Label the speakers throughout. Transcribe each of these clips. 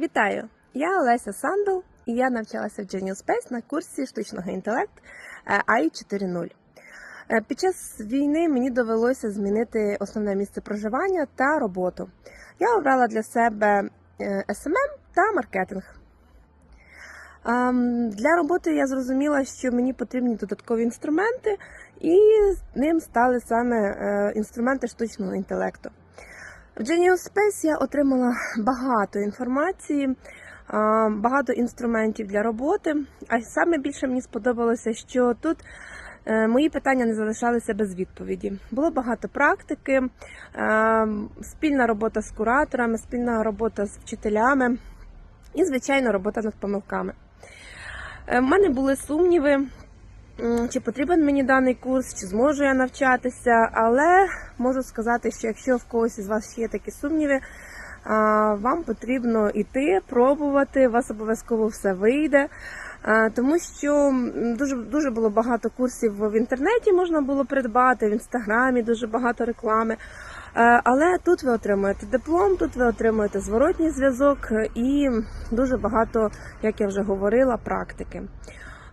Speaker 1: Вітаю! Я Олеся Сандл і я навчалася в Genius Space на курсі штучного інтелекту AI 4.0. Е, Під час війни мені довелося змінити основне місце проживання та роботу. Я обрала для себе е, SMM та маркетинг. Ем, Для роботи я зрозуміла, що мені потрібні додаткові інструменти, і ним стали саме е, інструменти штучного інтелекту. В Genius Space я отримала багато інформації, багато інструментів для роботи. А саме більше мені сподобалося, що тут е, мої питання не залишалися без відповіді. Було багато практики, е, спільна робота з кураторами, спільна робота з вчителями і, звичайно, робота над помилками. Е, В мене були сумніви, чи потрібен мені даний курс, чи зможу я навчатися, але можу сказати, що якщо в когось із вас є такі сумніви, вам потрібно йти, пробувати, у вас обов'язково все вийде. Тому що дуже дуже було багато курсів в інтернеті можна було придбати, в інстаграмі дуже багато реклами. Е, Але тут ви отримуєте диплом, тут ви отримуєте зворотній зв'язок е, і дуже багато, як я вже говорила, практики.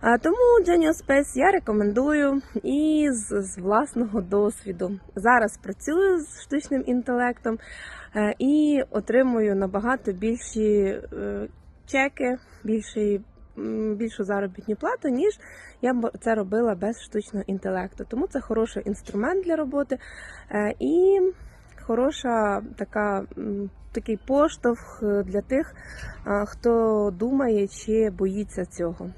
Speaker 1: Тому Genius Space я рекомендую і з, з власного досвіду. Зараз працюю з штучним інтелектом е, і отримую набагато більші е, чеки, більші, більшу заробітну плату, ніж я б це робила без штучного інтелекту. Тому це хороший інструмент для роботи е, і хороша така. Такий поштовх для тих, хто думає чи боїться цього.